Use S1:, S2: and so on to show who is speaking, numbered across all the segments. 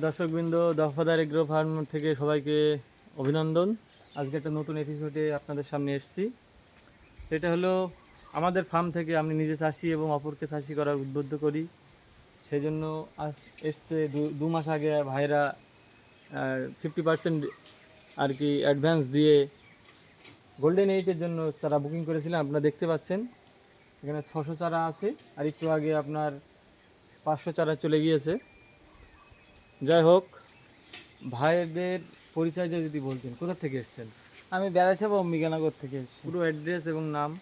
S1: দর্শকবৃন্দ, দফাদার agro farm থেকে সবাইকে অভিনন্দন। আজকে একটা নতুন এপিসোডে আপনাদের সামনে এসেছি। সেটা হলো, আমাদের ফার্ম থেকে আমি নিজে চাষি এবং অপরকে চাষি করার উদ্বুদ্ধ করি। সেই জন্য আজ এসছে দু- মাস আগে ভাইরা ফিফটি পার্সেন্ট আর কি অ্যাডভান্স দিয়ে গোল্ডেন এইটের জন্য তারা বুকিং করেছিলেন। আপনারা দেখতে পাচ্ছেন, এখানে ছশো চারা আছে। আর একটু আগে আপনার পাঁচশো চারা চলে গিয়েছে। যাই হোক ভাইদের পরিচয়টা যদি বলতেন কোথা থেকে এসেছেন?
S2: আমি বেড়াছাপা অম্বিকানগর থেকে এসেছি।
S1: পুরো অ্যাড্রেস এবং নাম?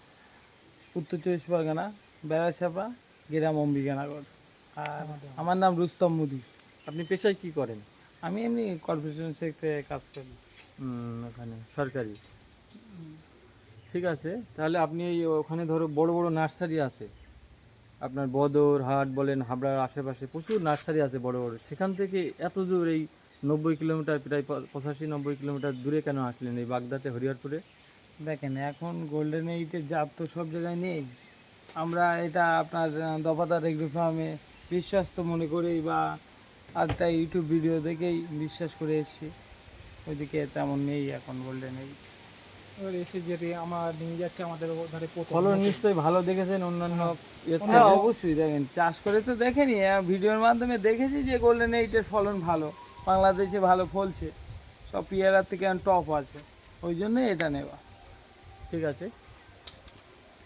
S2: উত্তর চব্বিশ পরগনা বেড়াছাপা গ্রাম অম্বিকানগর। আর আমার নাম রুস্তম মুদি।
S1: আপনি পেশায় কি করেন?
S2: আমি এমনি কর্পোরেশন সেক্টরে কাজ করি।
S1: ওখানে সরকারি। ঠিক আছে তাহলে আপনি ওখানে ধরো বড় বড় নার্সারি আছে। আপনার বদর, হাট বলেন, হাবড়ার আশেপাশে প্রচুর নার্সারি আছে বড় বড়। সেখান থেকে এত দূর এই নব্বই কিলোমিটার, প্রায় পঁচাশি, নব্বই কিলোমিটার দূরে কেন আসলেন এই বাগদাতে, হরিহরপুরে?
S2: দেখেন, এখন গোল্ডেন এইটের জাত তো সব জায়গায় নেই। আমরা এটা আপনার দফাদার এগ্রি ফার্মে বিশ্বস্ত মনে করেই বা আরেকটা ইউটিউব ভিডিও দেখেই বিশ্বাস করে এসেছি। ওইদিকে তেমন নেই এখন গোল্ডেন এইট
S3: এবার এসে যেটি আমার নিয়ে যাচ্ছে আমাদের
S1: ফলন নিশ্চয়ই ভালো দেখেছেন অন্যান্য
S2: হ্যাঁ। অবশ্যই দেখেন চাষ করে তো দেখেনি ভিডিওর মাধ্যমে দেখেছি যে গোল্ডেন এইটের ফলন ভালো বাংলাদেশে ভালো ফলছে সব পিয়ারার থেকে টপ আছে ওই জন্য এটা নেওয়া।
S1: ঠিক আছে?